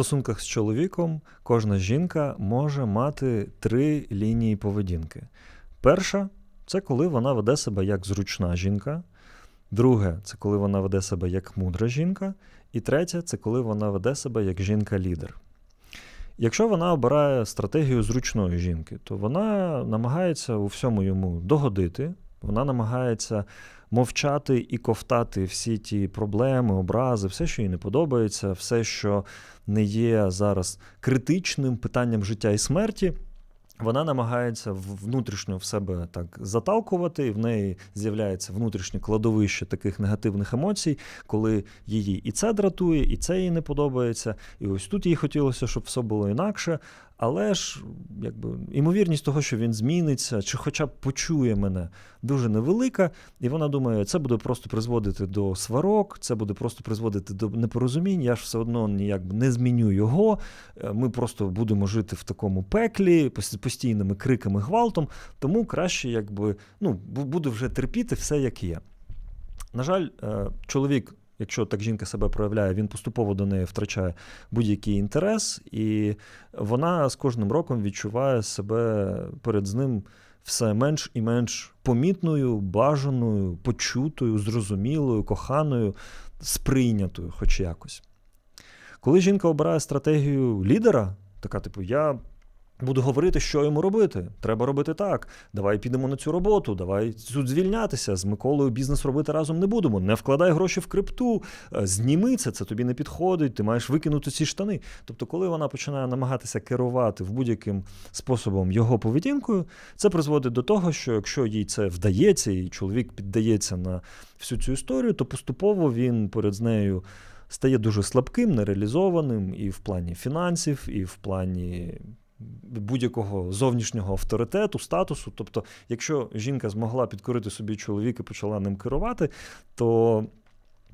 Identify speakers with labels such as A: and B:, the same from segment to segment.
A: стосунках з чоловіком кожна жінка може мати три лінії поведінки. Перша це коли вона веде себе як зручна жінка. Друге це коли вона веде себе як мудра жінка. І третє це коли вона веде себе як жінка-лідер. Якщо вона обирає стратегію зручної жінки, то вона намагається у всьому йому догодити, вона намагається мовчати і ковтати всі ті проблеми, образи, все, що їй не подобається, все, що не є зараз критичним питанням життя і смерті. Вона намагається внутрішньо в себе так заталкувати, і в неї з'являється внутрішнє кладовище таких негативних емоцій, коли її і це дратує, і це їй не подобається. І ось тут їй хотілося, щоб все було інакше. Але ж, якби імовірність того, що він зміниться, чи хоча б почує мене, дуже невелика. І вона думає, це буде просто призводити до сварок, це буде просто призводити до непорозумінь. Я ж все одно ніяк не зміню його. Е, ми просто будемо жити в такому пеклі, постійними криками, гвалтом. Тому краще, якби ну, буду вже терпіти все, як є. На жаль, е, чоловік якщо так жінка себе проявляє, він поступово до неї втрачає будь-який інтерес, і вона з кожним роком відчуває себе перед ним все менш і менш помітною, бажаною, почутою, зрозумілою, коханою, сприйнятою, хоч якось. Коли жінка обирає стратегію лідера, така типу, я Буду говорити, що йому робити. Треба робити так. Давай підемо на цю роботу, давай тут звільнятися. З Миколою бізнес робити разом не будемо. Не вкладай гроші в крипту, е, зніми це, це тобі не підходить, ти маєш викинути ці штани. Тобто, коли вона починає намагатися керувати в будь-яким способом його поведінкою, це призводить до того, що якщо їй це вдається, і чоловік піддається на всю цю історію, то поступово він перед нею. Стає дуже слабким, нереалізованим і в плані фінансів, і в плані будь-якого зовнішнього авторитету, статусу. Тобто, якщо жінка змогла підкорити собі чоловіка і почала ним керувати, то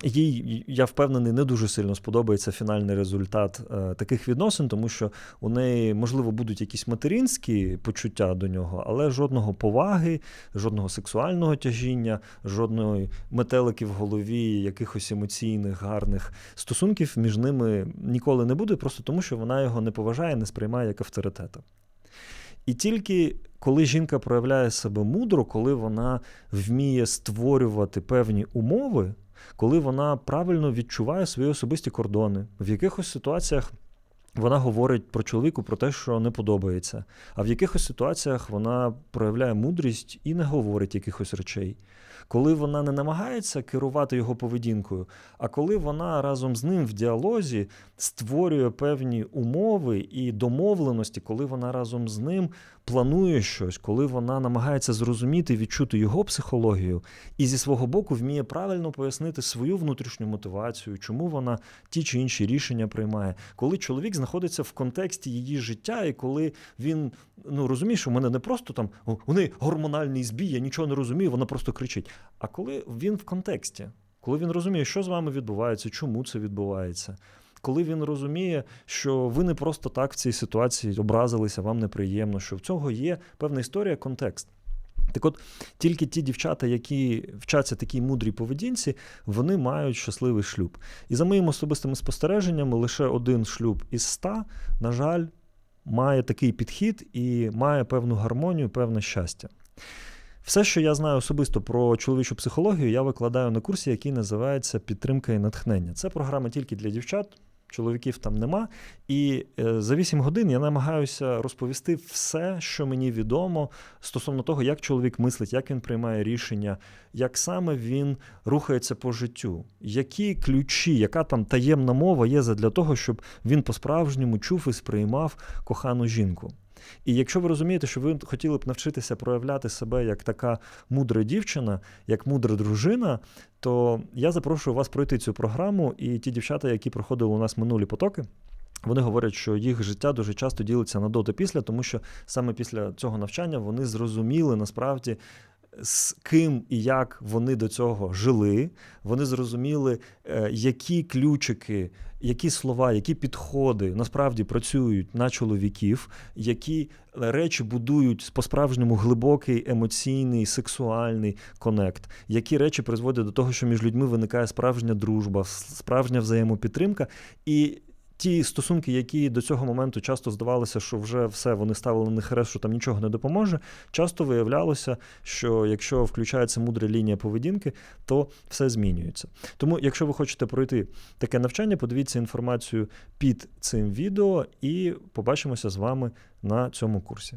A: їй, я впевнений, не дуже сильно сподобається фінальний результат е, таких відносин, тому що у неї, можливо, будуть якісь материнські почуття до нього, але жодного поваги, жодного сексуального тяжіння, жодної метелики в голові, якихось емоційних, гарних стосунків між ними ніколи не буде, просто тому що вона його не поважає, не сприймає як авторитета. І тільки коли жінка проявляє себе мудро, коли вона вміє створювати певні умови коли вона правильно відчуває свої особисті кордони, в якихось ситуаціях. Вона говорить про чоловіку про те, що не подобається. А в якихось ситуаціях вона проявляє мудрість і не говорить якихось речей коли вона не намагається керувати його поведінкою, а коли вона разом з ним в діалозі створює певні умови і домовленості, коли вона разом з ним планує щось, коли вона намагається зрозуміти, відчути його психологію, і зі свого боку вміє правильно пояснити свою внутрішню мотивацію, чому вона ті чи інші рішення приймає, коли чоловік знаходиться в контексті її життя, і коли він ну розуміє, що в мене не просто там у неї гормональний збій, я нічого не розумію, вона просто кричить. А коли він в контексті, коли він розуміє, що з вами відбувається, чому це відбувається, коли він розуміє, що ви не просто так в цій ситуації образилися, вам неприємно, що в цього є певна історія, контекст. Так от тільки ті дівчата, які вчаться такій мудрій поведінці, вони мають щасливий шлюб. І за моїми особистими спостереженнями, лише один шлюб із ста, на жаль, має такий підхід і має певну гармонію, певне щастя. Все, що я знаю особисто про чоловічу психологію, я викладаю на курсі, який називається Підтримка і натхнення. Це програма тільки для дівчат, чоловіків там нема. І е, за 8 годин я намагаюся розповісти все, що мені відомо стосовно того, як чоловік мислить, як він приймає рішення, як саме він рухається по життю, які ключі, яка там таємна мова є для того, щоб він по-справжньому чув і сприймав кохану жінку. І якщо ви розумієте, що ви хотіли б навчитися проявляти себе як така мудра дівчина, як мудра дружина, то я запрошую вас пройти цю програму. І ті дівчата, які проходили у нас минулі потоки. Вони говорять, що їх життя дуже часто ділиться на до та після, тому що саме після цього навчання вони зрозуміли насправді з ким і як вони до цього жили. Вони зрозуміли, е, які ключики, які слова, які підходи насправді працюють на чоловіків, які речі будують по-справжньому глибокий емоційний, сексуальний конект, які речі призводять до того, що між людьми виникає справжня дружба, справжня взаємопідтримка. І ті стосунки, які до цього моменту часто здавалося, що вже все вони ставили на хрест, що там нічого не допоможе. Часто виявлялося, що якщо включається мудра лінія поведінки, то все змінюється. Тому, якщо ви хочете пройти таке навчання, подивіться інформацію під цим відео і побачимося з вами на цьому курсі.